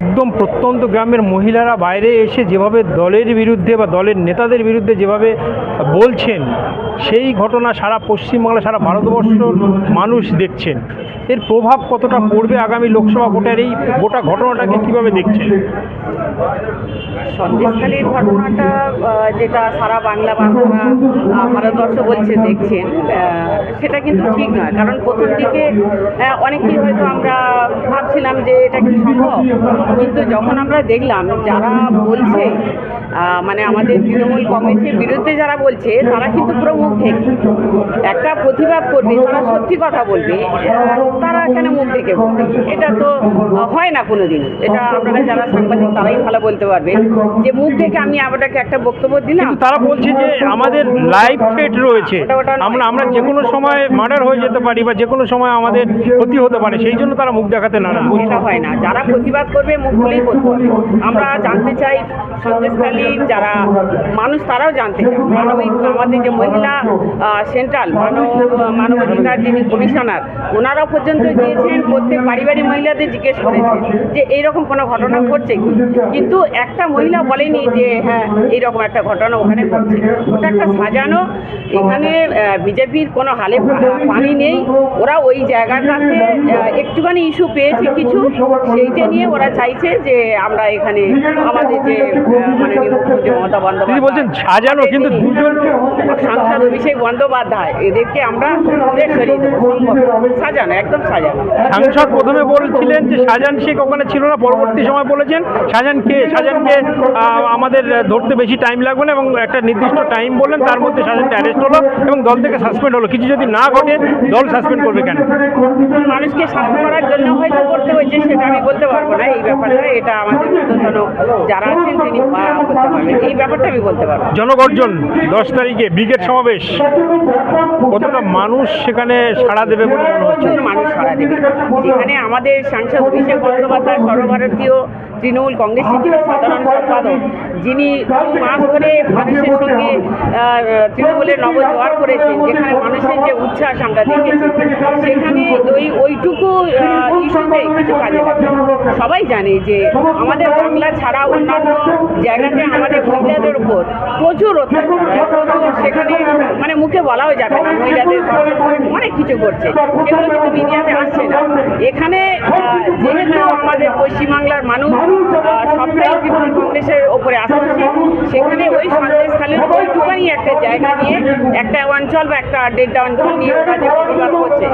একদম প্রত্যন্ত গ্রামের মহিলারা বাইরে এসে যেভাবে দলের বিরুদ্ধে বা দলের নেতাদের বিরুদ্ধে যেভাবে বলছেন সেই ঘটনা সারা পশ্চিমবাংলা সারা ভারতবর্ষ মানুষ দেখছেন। এর প্রভাব কতটা পড়বে আগামী লোকসভা ভোটের এই গোটা ঘটনাটাকে কীভাবে দেখছেন? সন্দেশখালীর ঘটনাটা যেটা সারা বাংলা বা সারা আহ, ভারতবর্ষ বলছে দেখছেন সেটা কিন্তু ঠিক নয়। কারণ প্রথম দিকে অনেকেই হয়তো আমরা ভাবছিলাম যে এটা কি সম্ভব? কিন্তু যখন আমরা দেখলাম যারা বলছে মানে আমাদের তৃণমূল কংগ্রেসের বিরুদ্ধে যারা বলছে তারা কিন্তু পুরো মুখ ঢেকে। একটা প্রতিবাদ করবে তারা সত্যি কথা বলবে তারা এখানে মুখ ঢেকে বলবে। এটা তো হয় না কোনোদিন। এটা আপনারা যারা সাংবাদিক তারাই ভালো বলতে পারবে। যে মুখ ঢেকে আমি আপনাকে একটা বক্তব্য দিলাম। তারা বলছে যে আমাদের লাইফ থ্রেট রয়েছে। আমরা আমরা যে কোনো সময় মার্ডার হয়ে যেতে পারি বা যে কোনো সময় আমাদের ক্ষতি হতে পারে সেই জন্য তারা মুখ দেখাতে নারাজ। এটা হয় না। যারা প্রতিবাদ করবে মুখ খুলেই বলতে হবে। আমরা জানতে চাই সন্দেশখালী যারা মানুষ, তারাও জানতে মানবিক আমাদের যে মহিলা সেন্ট্রাল, মানব মানবাধিকার যিনি কমিশনার, ওনারাও পর্যন্ত দিয়েছেন প্রত্যেক বাড়ি মহিলাদের জিজ্ঞেস করেছেন যে এইরকম কোনো ঘটনা ঘটছে কি? কিন্তু একটা মহিলা বলেনি যে হ্যাঁ এইরকম একটা ঘটনা ওখানে ঘটছে। ওটা একটা সাজানো, এখানে বিজেপির কোনো হালে পানি নেই। ওরা ওই জায়গাটাতে একটুখানি ইস্যু পেয়েছে কিছু। সেইটা নিয়ে ওরা চাইছে যে আমরা এখানে আমাদের যে মাননীয় মুখ্যমন্ত্রী মমতা তিনি বলছেন বন্দ্যোপাধ্যায় সাজানো কিন্তু দুজন সাংসদ অভিষেক বন্দ্যোপাধ্যায় এদেরকে আমরা সরিয়ে দেবো। সাজানো একদম সাজানো। সাংসদ প্রথমে বলছিলেন যে শাহজাহান শেখ ওখানে ছিল না পরবর্তী সময় বলেছেন শাহজাহান কে শাহজাহানকে আহ, আমাদের ধরতে বেশি টাইম লাগবে না এবং একটা নির্দিষ্ট টাইম বললেন তার মধ্যে শাহজাহানকে অ্যারেস্ট হলো এবং দল থেকে সাসপেন্ড হলো। কিছু যদি না ঘটে দল সাসপেন্ড করবে কেন? মানুষকে সাধ্য করার জন্য হয়তো করতে হয়েছে সেটা আমি বলতে পারব না এই ব্যাপারটা এটা আমাদের যারা আছেন তিনি পারবেন এই ব্যাপারটা আমি বলতে পারব জনগর্জন দশ তারিখে ব্রিগেড সমাবেশ। কতটা মানুষ সেখানে সাড়া দেবে বলে মনে হচ্ছে? মানুষ সাড়া দেবে। যেখানে আমাদের সাংসদ অভিষেক বন্দ্যোপাধ্যায় সর্বভারতীয় তৃণমূল কংগ্রেস সাধারণ সম্পাদক, যিনি মাস ধরে মানুষের সঙ্গে তৃণমূলের নবজোয়ার করেছেন, যেখানে মানুষের যে উচ্ছ্বাস আমরা দেখেছি, সেখানে ওই, ওইটুকু ইস্যুতে কিছু কাজে সবাই জানে যে আমাদের বাংলা ছাড়া অন্যান্য জায়গাতে আমাদের মহিলাদের উপর প্রচুর প্রচুর সেখানে মানে মুখে বলাও যাবে না মহিলাদের, অনেক কিছু করছে। সেগুলো কিন্তু না এখানে যেহেতু আমাদের পশ্চিমবাংলার মানুষ সবটাই তৃণমূল কংগ্রেসের ওপরে আসছে সেখানে ওই সন্দেশখালীর ওইটুকানি একটা জায়গা নিয়ে একটা অঞ্চল বা একটা দেড়টা অঞ্চল নিয়ে ওরা যে প্রতিবাদ করছে।